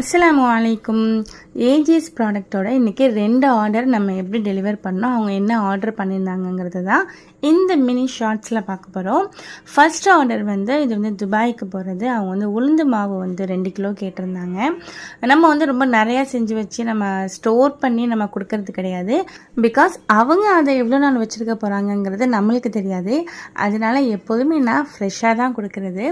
அஸ்லாம் வலைக்கும் ஏஜிஎஸ் ப்ராடக்ட்டோட இன்றைக்கி ரெண்டு ஆர்டர் நம்ம எப்படி டெலிவர் பண்ணோம் அவங்க என்ன ஆர்டர் பண்ணியிருந்தாங்கங்கிறது தான் இந்த மினி ஷார்ட்ஸில் பார்க்க போகிறோம் ஃபர்ஸ்ட் ஆர்டர் வந்து இது வந்து துபாய்க்கு போகிறது அவங்க வந்து உளுந்து மாவு வந்து ரெண்டு கிலோ கேட்டிருந்தாங்க. நம்ம வந்து ரொம்ப நிறையா செஞ்சு வச்சு நம்ம ஸ்டோர் பண்ணி நம்ம கொடுக்கறது கிடையாது. பிகாஸ் அவங்க அதை எவ்வளோ நாள் வச்சுருக்க போகிறாங்கங்கிறது நம்மளுக்கு தெரியாது. அதனால எப்போதுமே நான் ஃப்ரெஷ்ஷாக தான் கொடுக்குறது.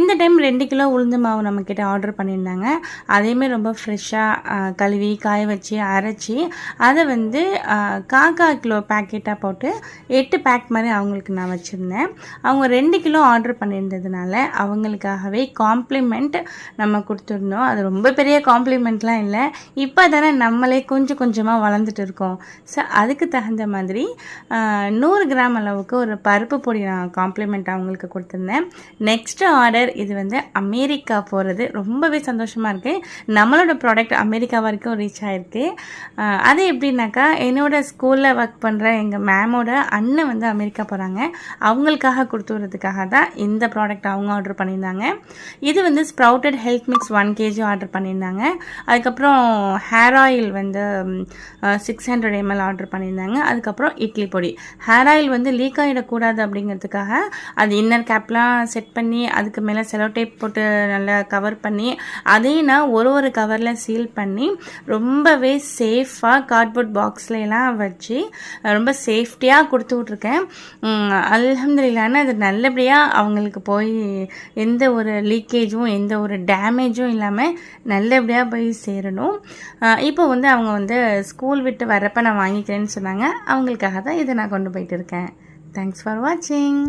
இந்த டைம் ரெண்டு கிலோ உளுந்து மாவு நம்மக்கிட்ட ஆர்டர் பண்ணியிருந்தாங்க. அது அதேமாதிரி ரொம்ப ஃப்ரெஷ்ஷாக கழுவி காய வச்சு அரைச்சி அதை வந்து காக்கா கிலோ பேக்கெட்டாக போட்டு எட்டு பேக் மாதிரி அவங்களுக்கு நான் வச்சுருந்தேன். அவங்க ரெண்டு கிலோ ஆர்டர் பண்ணியிருந்ததுனால அவங்களுக்காகவே காம்ப்ளிமெண்ட் நம்ம கொடுத்துருந்தோம். அது ரொம்ப பெரிய காம்ப்ளிமெண்ட்லாம் இல்லை. இப்போ தானே நம்மளே கொஞ்சம் கொஞ்சமாக வளர்ந்துட்டு இருக்கோம். ஸோ அதுக்கு தகுந்த மாதிரி நூறு கிராம் அளவுக்கு ஒரு பருப்பு பொடி நான் காம்ப்ளிமெண்ட் அவங்களுக்கு கொடுத்துருந்தேன். நெக்ஸ்ட் ஆர்டர் இது வந்து அமெரிக்கா போகிறது ரொம்பவே சந்தோஷமாக இருக்குது நம்மளோட ப்ராடக்ட் அமெரிக்கா வரைக்கும் ரீச் ஆகிருக்கு அது எப்படின்னாக்கா என்னோட ஸ்கூலில் ஒர்க் பண்ணுற எங்கள் மேமோட அண்ணன் வந்து அமெரிக்கா போகிறாங்க அவங்களுக்காக கொடுத்துறதுக்காக தான் இந்த ப்ராடக்ட் அவங்க ஆர்டர் பண்ணியிருந்தாங்க. இது வந்து sprouted health mix one KG order பண்ணியிருந்தாங்க. அதுக்கப்புறம் ஹேர் ஆயில் வந்து சிக்ஸ் ஹண்ட்ரட் எம்எல் ஆர்டர் பண்ணியிருந்தாங்க. அதுக்கப்புறம் இட்லி பொடி. ஹேர் ஆயில் வந்து லீக் ஆகிடக்கூடாது அப்படிங்கிறதுக்காக அது இன்னர் கேப்லாம் செட் பண்ணி அதுக்கு மேலே செலோ டேப் போட்டு நல்லா கவர் பண்ணி அதையும் நான் ஒரு ஒரு கவரில் சீல் பண்ணி ரொம்பவே சேஃபாக கார்ட்போர்ட் பாக்ஸ்லாம் வச்சு ரொம்ப சேஃப்டியாக கொடுத்து விட்ருக்கேன் அல்ஹம்துலில்லான்னு அது நல்லபடியாக அவங்களுக்கு போய் எந்த ஒரு லீக்கேஜும் எந்த ஒரு டேமேஜும் இல்லாமல் நல்லபடியாக போய் சேரணும். இப்போ வந்து அவங்க வந்து ஸ்கூல் விட்டு வரப்போ நான் வாங்கிக்கிறேன்னு சொன்னாங்க. அவங்களுக்காக தான் இதை நான் கொண்டு போயிட்டு இருக்கேன். தேங்க்ஸ் ஃபார் வாட்சிங்